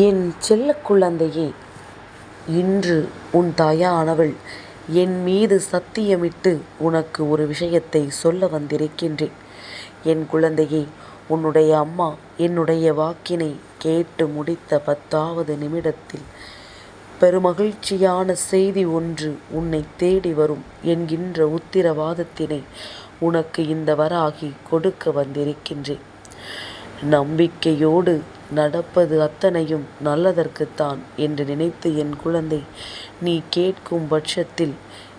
என் செல்ல குழந்தையே இன்று உன் தாயானவள் என் மீது சத்தியமிட்டு உனக்கு ஒரு விஷயத்தை சொல்ல வந்திருக்கின்றேன். என் குழந்தையே உன்னுடைய அம்மா என்னுடைய வாக்கினை கேட்டு முடித்த பத்தாவது நிமிடத்தில் பெருமகிழ்ச்சியான செய்தி ஒன்று உன்னை தேடி வரும் என்கின்ற உத்திரவாதத்தினை உனக்கு இந்த வராகி கொடுக்க வந்திருக்கின்றேன். நம்பிக்கையோடு நடப்பது அத்தனையும் நல்லதற்குத்தான் என்று நினைத்து என் குழந்தை நீ கேட்கும் பட்சத்தில்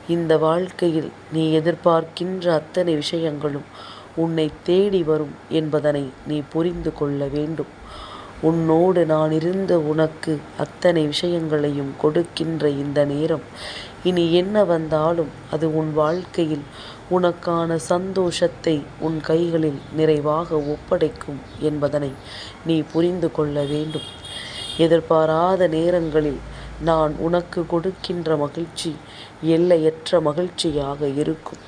இந்த வாழ்க்கையில் நீ எதிர்பார்க்கின்ற அத்தனை விஷயங்களும் உன்னை தேடி வரும் என்பதனை நீ புரிந்து கொள்ள வேண்டும். உன்னோடு நான் இருந்த உனக்கு அத்தனை விஷயங்களையும் கொடுக்கின்ற இந்த நேரம் இனி என்ன வந்தாலும் அது உன் வாழ்க்கையில் உனக்கான சந்தோஷத்தை உன் கைகளில் நிறைவாக ஒப்படைக்கும் என்பதனை நீ புரிந்து கொள்ள வேண்டும். எதிர்பாராத நேரங்களில் நான் உனக்கு கொடுக்கின்ற மகிழ்ச்சி எல்லையற்ற மகிழ்ச்சியாக இருக்கும்.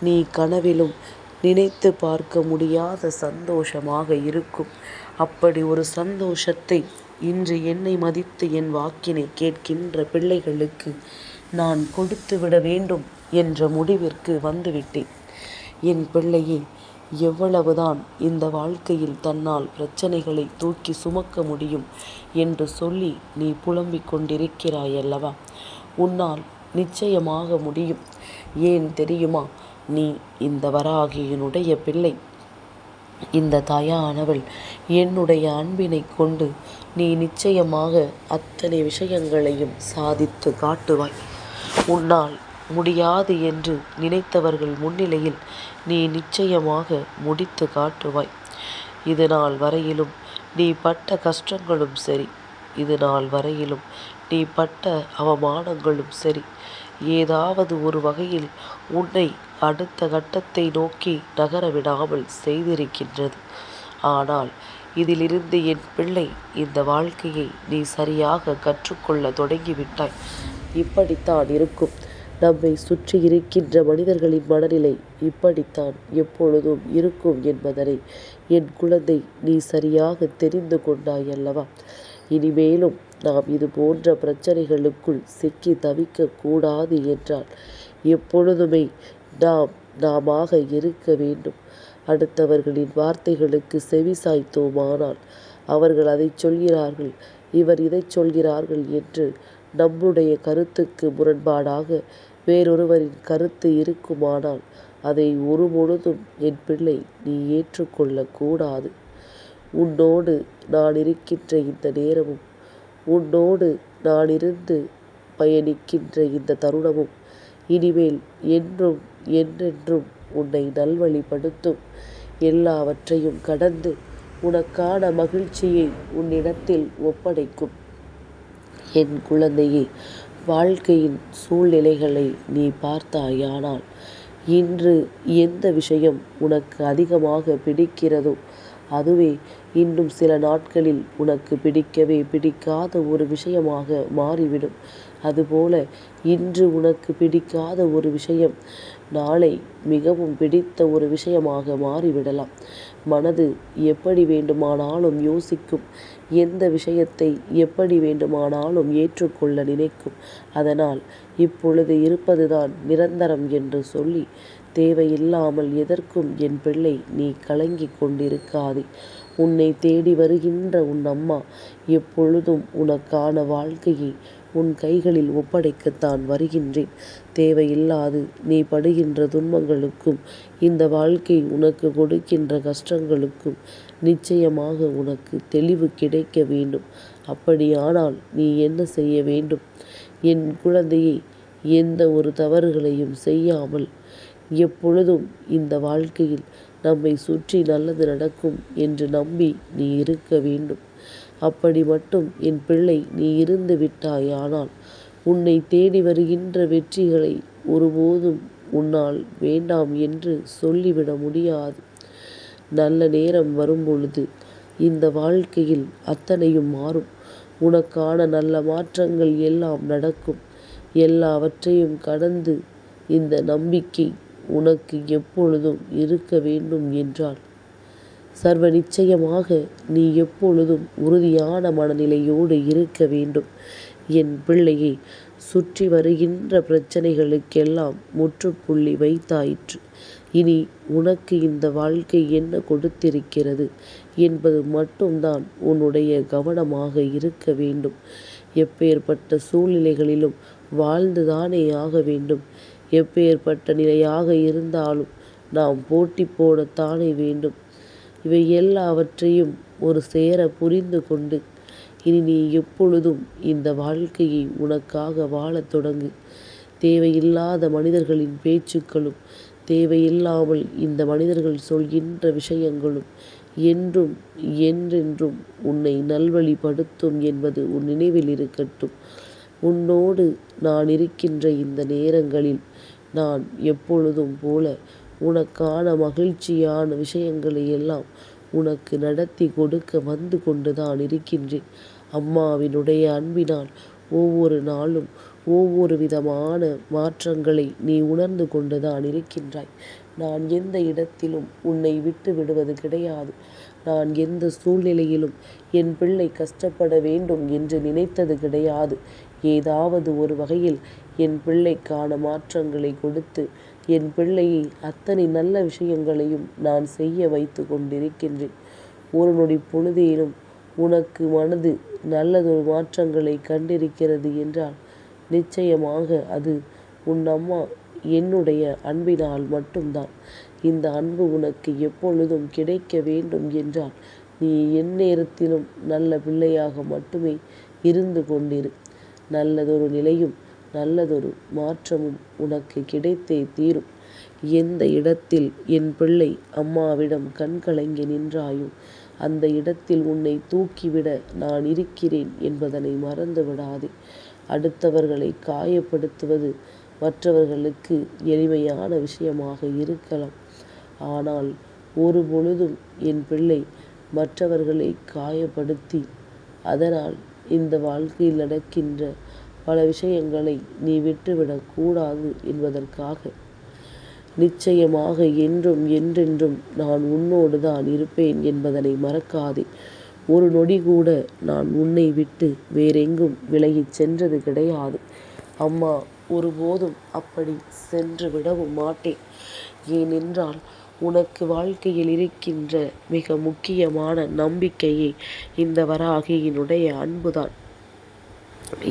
நீ கனவிலும் நினைத்து பார்க்க முடியாத சந்தோஷமாக இருக்கும். அப்படி ஒரு சந்தோஷத்தை இன்று என்னை மதித்து என் வாக்கினை கேட்கின்ற பிள்ளைகளுக்கு நான் கொடுத்துவிட வேண்டும் என்ற முடிவிற்கு வந்துவிட்டேன். என் பிள்ளையே எவ்வளவுதான் இந்த வாழ்க்கையில் தன்னால் பிரச்சனைகளை தூக்கி சுமக்க முடியும் என்று சொல்லி நீ புலம்பிக் கொண்டிருக்கிறாயல்லவா? உன்னால் நிச்சயமாக முடியும். ஏன் தெரியுமா? நீ இந்த வராகியினுடைய பிள்ளை. இந்த தாயானவள் என்னுடைய அன்பினைக் கொண்டு நீ நிச்சயமாக அத்தனை விஷயங்களையும் சாதித்து காட்டுவாய். உன்னால் முடியாது என்று நினைத்தவர்கள் முன்னிலையில் நீ நிச்சயமாக முடித்து காட்டுவாய். இதுநாள் வரையிலும் நீ பட்ட கஷ்டங்களும் சரி இது நாள் வரையிலும் நீ பட்ட அவமானங்களும் சரி ஏதாவது ஒரு வகையில் உன்னை அடுத்த கட்டத்தை நோக்கி நகர விடாமல் செய்திருக்கின்றது. ஆனால் இதிலிருந்து என் பிள்ளை இந்த வாழ்க்கையை நீ சரியாக கற்றுக்கொள்ள தொடங்கிவிட்டாய். இப்படித்தான் இருக்கும். நம்மை சுற்றி இருக்கின்ற மனிதர்களின் மனநிலை இப்படித்தான் எப்பொழுதும் இருக்கும் என்பதனை என் குழந்தை நீ சரியாக தெரிந்து கொண்டாய் அல்லவா இனிமேலும் நாம் இது போன்ற பிரச்சனைகளுக்குள் சிக்கி தவிக்கக் கூடாது என்றால் எப்பொழுதுமே நாம் நாமாக இருக்க வேண்டும். அடுத்தவர்களின் வார்த்தைகளுக்குச் செவிசாய்த்தோமானால் அவர்கள் அதை சொல்கிறார்கள் இவர் இதை சொல்கிறார்கள் என்று நம்முடைய கருத்துக்கு முரண்பாடாக வேறொருவரின் கருத்து இருக்குமானால் அதை ஒருபொழுதும் என் பிள்ளை நீ ஏற்றுக்கொள்ளக் கூடாது. உன்னோடு நான் இருக்கின்ற இந்த நேரமும் உன்னோடு நான் இருந்து பயணிக்கின்ற இந்த தருணமும் இனிமேல் என்றும் என்றென்றும் உன்னை நல்வழிப்படுத்தும். எல்லாவற்றையும் கடந்து உனக்கான மகிழ்ச்சியை உன்னிடத்தில் ஒப்படைக்கும். என் குழந்தையே வாழ்க்கையின் சூழ்நிலைகளை நீ பார்த்தாயானால் இன்று எந்த விஷயம் உனக்கு அதிகமாக பிடிக்கிறதோ அதுவே இன்னும் சில நாட்களில் உனக்கு பிடிக்கவே பிடிக்காத ஒரு விஷயமாக மாறிவிடும். அதுபோல இன்று உனக்கு பிடிக்காத ஒரு விஷயம் நாளை மிகவும் பிடித்த ஒரு விஷயமாக மாறிவிடலாம். மனது எப்படி வேண்டுமானாலும் யோசிக்கும். எந்த விஷயத்தை எப்படி வேண்டுமானாலும் ஏற்றுக்கொள்ள நினைக்கும். அதனால் இப்பொழுது இருப்பதுதான் நிரந்தரம் என்று சொல்லி தேவையில்லாமல் எதற்கும் என் பிள்ளை நீ கலங்கிக் கொண்டிருக்காதே. உன்னைத் தேடி வருகின்ற உன் அம்மா எப்பொழுதும் உனக்கான வாழ்க்கையை உன் கைகளில் ஒப்படைக்கத்தான் வருகின்றேன். தேவையில்லாது நீ படுகின்ற துன்பங்களுக்கும் இந்த வாழ்க்கை உனக்குக் கொடுக்கின்ற கஷ்டங்களுக்கும் நிச்சயமாக உனக்குத் தெளிவு கிடைக்க வேண்டும். அப்படியானால் நீ என்ன செய்ய வேண்டும்? என் குழந்தையே எந்த ஒரு தவறுகளையும் செய்யாமல் எப்பொழுதும் இந்த வாழ்க்கையில் நம்மைச் சுற்றி நல்லது நடக்கும் என்று நம்பி நீ இருக்க வேண்டும். அப்படி மட்டும் என் பிள்ளை நீ இருந்து விட்டாயானால் உன்னை தேடி வருகின்ற வெற்றிகளை ஒருபோதும் உன்னால் வேண்டாம் என்று சொல்லிவிட முடியாது. நல்ல நேரம் வரும்பொழுது இந்த வாழ்க்கையில் அத்தனையும் மாறும். உனக்கான நல்ல மாற்றங்கள் எல்லாம் நடக்கும். எல்லாவற்றையும் கடந்து இந்த நம்பிக்கை உனக்கு எப்பொழுதும் இருக்க வேண்டும் என்றால் சர்வ நிச்சயமாக நீ எப்பொழுதும் உறுதியான மனநிலையோடு இருக்க வேண்டும் என் பிள்ளையை சுற்றி வருகின்ற பிரச்சனைகளுக்கெல்லாம் முற்றுப்புள்ளி வைத்தாயிற்று. இனி உனக்கு இந்த வாழ்க்கை என்ன கொடுத்திருக்கிறது என்பது மட்டும்தான் உன்னுடைய கவனமாக இருக்க வேண்டும். எப்பேற்பட்ட சூழ்நிலைகளிலும் வாழ்ந்துதானே ஆக வேண்டும். எப்பேற்பட்ட நிலையாக இருந்தாலும் நாம் போட்டி போடத்தானே வேண்டும். இவை எல்லாவற்றையும் ஒரு சேர புரிந்து கொண்டு இனி நீ எப்பொழுதும் இந்த வாழ்க்கையை உனக்காக வாழத் தொடங்கு. தேவையில்லாத மனிதர்களின் பேச்சுக்களும் தேவையில்லாமல் இந்த மனிதர்கள் சொல்கின்ற விஷயங்களும் என்றும் என்றென்றும் உன்னை நல்வழிப்படுத்தும் என்பது உன் நினைவில் இருக்கட்டும். உன்னோடு நான் இருக்கின்ற இந்த நேரங்களில் நான் எப்பொழுதும் போல உனக்கான மகிழ்ச்சியான விஷயங்களை எல்லாம் உனக்கு நடத்தி கொடுக்க வந்து கொண்டுதான் இருக்கின்றேன். அம்மாவினுடைய அன்பினால் ஒவ்வொரு நாளும் ஒவ்வொரு விதமான மாற்றங்களை நீ உணர்ந்து கொண்டுதான் இருக்கின்றாய். நான் எந்த இடத்திலும் உன்னை விட்டு விடுவது கிடையாது. நான் எந்த சூழ்நிலையிலும் என் பிள்ளை கஷ்டப்பட வேண்டும் என்று நினைத்தது கிடையாது. ஏதாவது ஒரு வகையில் என் பிள்ளைக்கான மாற்றங்களை கொடுத்து என் பிள்ளையை அத்தனை நல்ல விஷயங்களையும் நான் செய்ய வைத்து கொண்டிருக்கின்றேன். ஒரு நொடி பொழுதேனும் உனக்கு மனது நல்லதொரு மாற்றங்களை கண்டிருக்கிறது என்றால் நிச்சயமாக அது உன் அம்மா என்னுடைய அன்பினால் மட்டும்தான். இந்த அன்பு உனக்கு எப்பொழுதும் கிடைக்க வேண்டும் என்றால் நீ எந்நேரத்திலும் நல்ல பிள்ளையாக மட்டுமே இருந்து கொண்டிரு. நல்லதொரு நிலையும் நல்லதொரு மாற்றமும் உனக்கு கிடைத்தே தீரும். எந்த இடத்தில் என் பிள்ளை அம்மாவிடம் கண்கலங்கி நின்றாயோ அந்த இடத்தில் உன்னை தூக்கிவிட நான் இருக்கிறேன் என்பதனை மறந்து விடாதே. அடுத்தவர்களை காயப்படுத்துவது மற்றவர்களுக்கு எளிமையான விஷயமாக இருக்கலாம். ஆனால் ஒரு பொழுதும் என் பிள்ளை மற்றவர்களை காயப்படுத்தி அதனால் இந்த வாழ்க்கையில் நடக்கின்ற பல விஷயங்களை நீ விட்டுவிடக் கூடாது என்பதற்காக நிச்சயமாக என்றும் என்றென்றும் நான் உன்னோடு தான் இருப்பேன் என்பதனை மறக்காதே. ஒரு நொடி கூட நான் உன்னை விட்டு வேறெங்கும் விலகிச் சென்றது கிடையாது. அம்மா ஒருபோதும் அப்படி சென்று விடவும் மாட்டேன். ஏனென்றால் உனக்கு வாழ்க்கையில் இருக்கின்ற மிக முக்கியமான நம்பிக்கையே இந்த வராகியினுடைய அன்புதான்.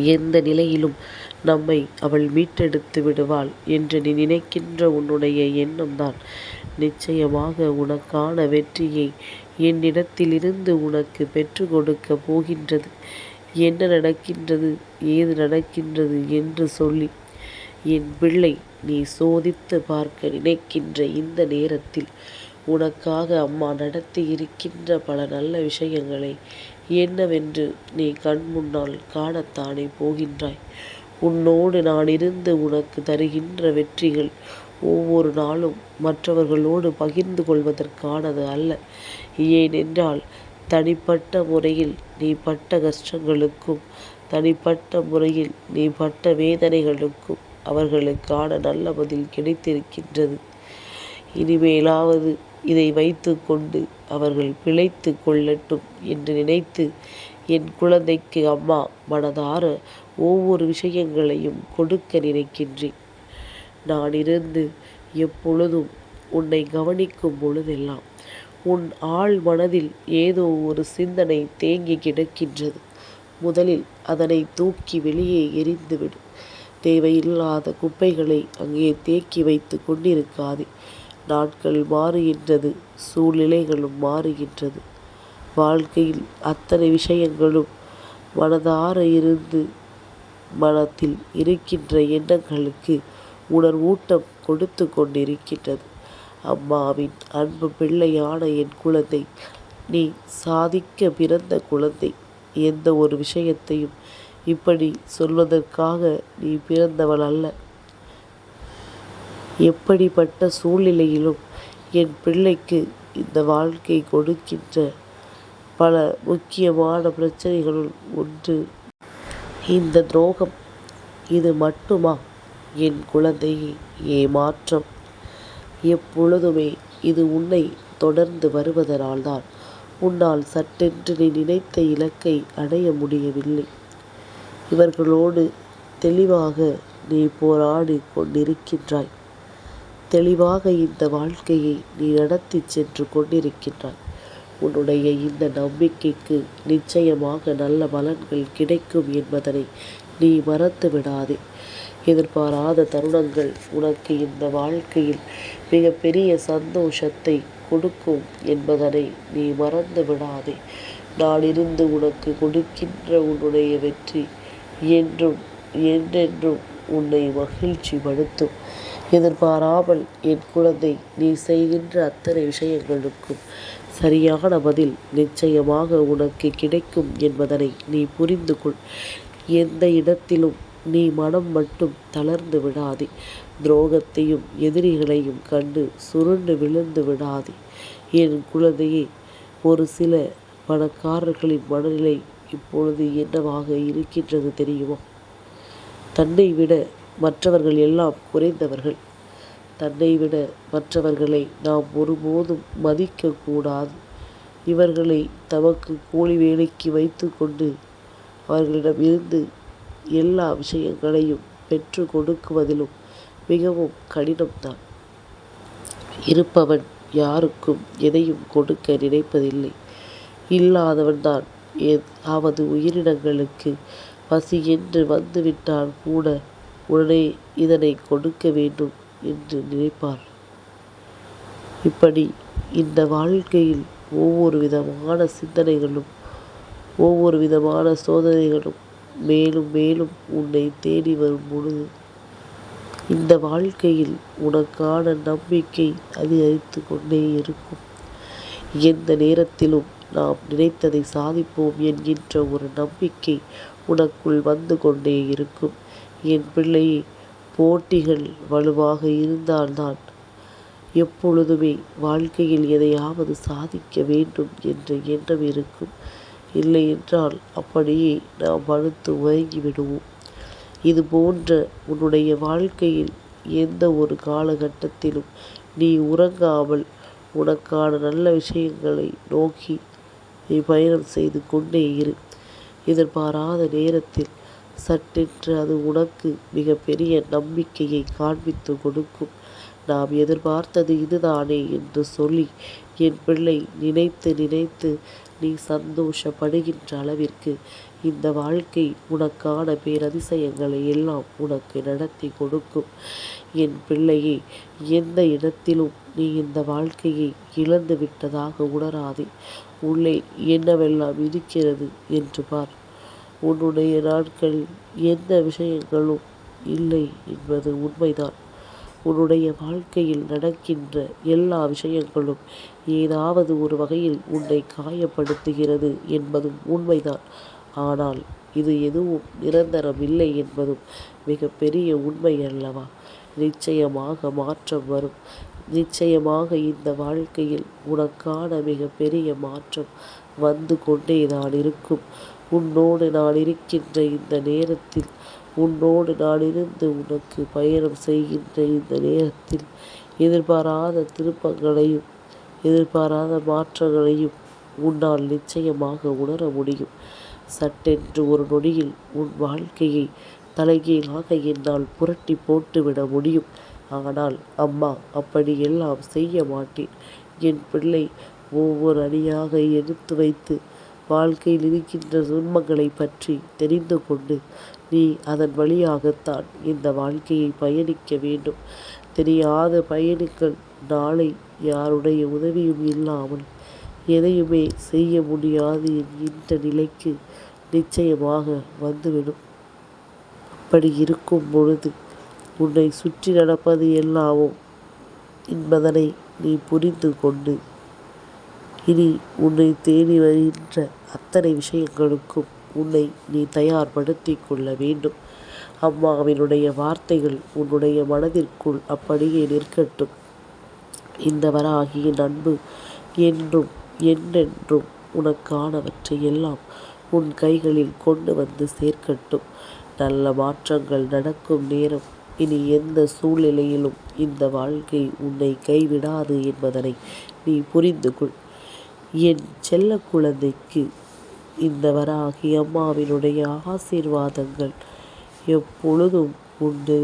எந்த நிலையிலும் நம்மை அவள் மீட்டெடுத்து விடுவாள் என்று நீ நினைக்கின்ற உன்னுடைய எண்ணம்தான் நிச்சயமாக உனக்கான வெற்றியை என்னிடத்திலிருந்து உனக்கு பெற்றுக் கொடுக்க போகின்றது. என்ன நடக்கின்றது ஏது நடக்கின்றது என்று சொல்லி என் பிள்ளை நீ சோதித்து பார்க்க நினைக்கின்ற இந்த நேரத்தில் உனக்காக அம்மா நடத்தி இருக்கின்ற பல நல்ல விஷயங்களை என்னவென்று நீ கண் முன்னால் காணத்தானே போகின்றாய். உன்னோடு நான் இருந்து உனக்கு தருகின்ற வெற்றிகள் ஒவ்வொரு நாளும் மற்றவர்களோடு பகிர்ந்து கொள்வதற்கானது அல்ல. ஏனென்றால் தனிப்பட்ட முறையில் நீ பட்ட கஷ்டங்களுக்கும் தனிப்பட்ட முறையில் நீ பட்ட வேதனைகளுக்கும் அவர்களுக்கான நல்ல பதில் கிடைத்திருக்கின்றது. இனிமேலாவது இதை வைத்து கொண்டு அவர்கள் பிழைத்து கொள்ளட்டும் என்று நினைத்து என் குழந்தைக்கு அம்மா மனதார ஒவ்வொரு விஷயங்களையும் கொடுக்க நினைக்கின்றேன். நான் இருந்து எப்பொழுதும் உன்னை கவனிக்கும் பொழுதெல்லாம் உன் ஆள் மனதில் ஏதோ ஒரு சிந்தனை தேங்கி கிடக்கின்றது. முதலில் அதனை தூக்கி வெளியே எரிந்துவிடும் தேவையில்லாத குப்பைகளை அங்கே தேக்கி வைத்துக் கொண்டிருக்காதே. நாட்கள் மாறுகின்றது சூழ்நிலைகளும் மாறுகின்றது. வாழ்க்கையில் அத்தனை விஷயங்களும் மனதார இருந்து மனத்தில் இருக்கின்ற எண்ணங்களுக்கு உணர்வூட்டம் கொடுத்து கொண்டிருக்கின்றது. அம்மாவின் அன்பு பிள்ளையான என் குழந்தை நீ சாதிக்க பிறந்த குழந்தை. எந்த ஒரு விஷயத்தையும் இப்படி சொல்வதற்காக நீ பிறந்தவள் அல்ல. எப்படிப்பட்ட சூழ்நிலையிலும் என் பிள்ளைக்கு இந்த வாழ்க்கை கொடுக்கின்ற பல முக்கியமான பிரச்சனைகளுள் ஒன்று இந்த துரோகம். இது மட்டுமா என் குழந்தையை ஏமாற்றம். எப்பொழுதுமே இது உன்னை தொடர்ந்து வருவதனால்தான் உன்னால் சட்டென்று நீ நினைத்த இலக்கை அடைய முடியவில்லை. இவர்களோடு தெளிவாக நீ போராடிக் கொண்டிருக்கின்றாய். தெளிவாக இந்த வாழ்க்கையை நீ நடத்தி சென்று கொண்டிருக்கின்றாய். உன்னுடைய இந்த நம்பிக்கைக்கு நிச்சயமாக நல்ல பலன்கள் கிடைக்கும் என்பதனை நீ மறந்து விடாதே. எதிர்பாராத தருணங்கள் உனக்கு இந்த வாழ்க்கையில் மிகப்பெரிய சந்தோஷத்தை கொடுக்கும் என்பதனை நீ மறந்து விடாதே. நானிருந்து உனக்கு கொடுக்கின்ற உன்னுடைய வெற்றி என்றும் என்றென்றும் உன்னை மகிழ்ச்சி படுத்தும் எதிர்பாராமல் என் குழந்தை நீ செய்கின்ற அத்தனை விஷயங்களுக்கும் சரியான பதில் நிச்சயமாக உனக்கு கிடைக்கும் என்பதனை நீ புரிந்து கொள். எந்த இடத்திலும் நீ மனம் மட்டும் தளர்ந்து விடாதே. துரோகத்தையும் எதிரிகளையும் கண்டு சுருண்டு விழுந்து விடாதே. என் குழந்தையே ஒரு சில பணக்காரர்களின் மனநிலை இப்பொழுது என்னவாக இருக்கின்றது தெரியுமா? தன்னை விட மற்றவர்கள் எல்லாம் குறைந்தவர்கள். தன்னை விட மற்றவர்களை நாம் ஒருபோதும் மதிக்கக்கூடாது இவர்களை தமக்கு கூலி வேலைக்கு வைத்து கொண்டு அவர்களிடமிருந்து எல்லா விஷயங்களையும் பெற்று கொடுக்குவதிலும் மிகவும் கடினம்தான். இருப்பவன் யாருக்கும் எதையும் கொடுக்க நினைப்பதில்லை. இல்லாதவன்தான் ஏதாவது உயிரினங்களுக்கு பசி என்று வந்துவிட்டால் கூட உடனே இதனை கொடுக்க வேண்டும் என்று நினைப்பார். இப்படி இந்த வாழ்க்கையில் ஒவ்வொரு விதமான சிந்தனைகளும் ஒவ்வொரு விதமான சோதனைகளும் மேலும் மேலும் உன்னை தேடி வரும் பொழுது இந்த வாழ்க்கையில் உனக்கான நம்பிக்கை அதிகரித்து கொண்டே இருக்கும். எந்த நேரத்திலும் நாம் நினைத்ததை சாதிப்போம் என்கின்ற ஒரு நம்பிக்கை உனக்குள் வந்து கொண்டே இருக்கும். என் பிள்ளையை போட்டிகள் வலுவாக இருந்தால்தான் எப்பொழுதுமே வாழ்க்கையில் எதையாவது சாதிக்க வேண்டும் என்ற எண்ணம் இருக்கும். இல்லையென்றால் அப்படியே நாம் மறுத்து உறங்கிவிடுவோம் இது போன்ற உன்னுடைய வாழ்க்கையில் எந்த ஒரு காலகட்டத்திலும் நீ உறங்காமல் உனக்கான நல்ல விஷயங்களை நோக்கி நீ பயணம் செய்து கொண்டே இரு. எதிர்பாராத நேரத்தில் சட்டென்று அது உனக்கு மிகப்பெரிய நம்பிக்கையை காண்பித்துக் கொடுக்கும். நாம் எதிர்பார்த்தது இதுதானே என்று சொல்லி என் பிள்ளை நினைத்து நினைத்து நீ சந்தோஷப்படுகின்ற அளவிற்கு இந்த வாழ்க்கை உனக்கான பேரதிசயங்களை எல்லாம் உனக்கு நடத்தி கொடுக்கும். என் பிள்ளையே எந்த இடத்திலும் நீ இந்த வாழ்க்கையை இழந்து விட்டதாக உணராதே. உள்ளே என்னவெல்லாம் இருக்கிறது என்று பார். உன்னுடைய நாட்களில் எந்த விஷயங்களும் இல்லை என்பது உண்மைதான். உன்னுடைய வாழ்க்கையில் நடக்கின்ற எல்லா விஷயங்களும் ஏதாவது ஒரு வகையில் உன்னை காயப்படுத்துகிறது என்பதும் உண்மைதான். ஆனால் இது எதுவும் நிரந்தரம் இல்லை என்பதும் மிகப்பெரிய உண்மை அல்லவா? நிச்சயமாக மாற்றம் வரும். நிச்சயமாக இந்த வாழ்க்கையில் உனக்கான மிகப்பெரிய மாற்றம் வந்து கொண்டேதான் இருக்கும். உன்னோடு நான் இருக்கின்ற இந்த நேரத்தில் உன்னோடு நான் இருந்து உனக்கு பயணம் செய்கின்ற இந்த நேரத்தில் எதிர்பாராத திருப்பங்களையும் எதிர்பாராத மாற்றங்களையும் உன்னால் நிச்சயமாக உணர முடியும். சட்டென்று ஒரு நொடியில் உன் வாழ்க்கையை தலைகீழாக என்னால் புரட்டி போட்டுவிட முடியும். ஆனால் அம்மா அப்படியெல்லாம் செய்ய மாட்டேன். என் பிள்ளை ஒவ்வொரு அணியாக எடுத்து வைத்து வாழ்க்கையில் இருக்கின்ற துன்பங்களை பற்றி தெரிந்து கொண்டு நீ அதன் வழியாகத்தான் இந்த வாழ்க்கையை பயணிக்க வேண்டும். தெரியாத பயணிகள் நாளை யாருடைய உதவியும் இல்லாமல் எதையுமே செய்ய முடியாது என்கின்ற நிலைக்கு நிச்சயமாக வந்துவிடும். அப்படி இருக்கும் பொழுது உன்னை சுற்றி நடப்பது எல்லாமும் என்பதனை நீ புரிந்து கொண்டு இனி உன்னை தேடி வருகின்ற அத்தனை விஷயங்களுக்கும் உன்னை நீ தயார்படுத்தி கொள்ள வேண்டும். அம்மாவினுடைய வார்த்தைகள் உன்னுடைய மனதிற்குள் அப்படியே நிற்கட்டும். இந்த வராகியின் அன்பு என்றும் என்றென்றும் உனக்கானவற்றை எல்லாம் உன் கைகளில் கொண்டு வந்து சேர்க்கட்டும். நல்ல மாற்றங்கள் நடக்கும் நேரம் இனி எந்த சூழ்நிலையிலும் இந்த வாழ்க்கை உன்னை கைவிடாது என்பதனை நீ புரிந்து கொள் என் செல்ல குழந்தைக்கு இந்த வராகி அம்மாவினுடைய ஆசீர்வாதங்கள் எப்பொழுதும் உண்டு.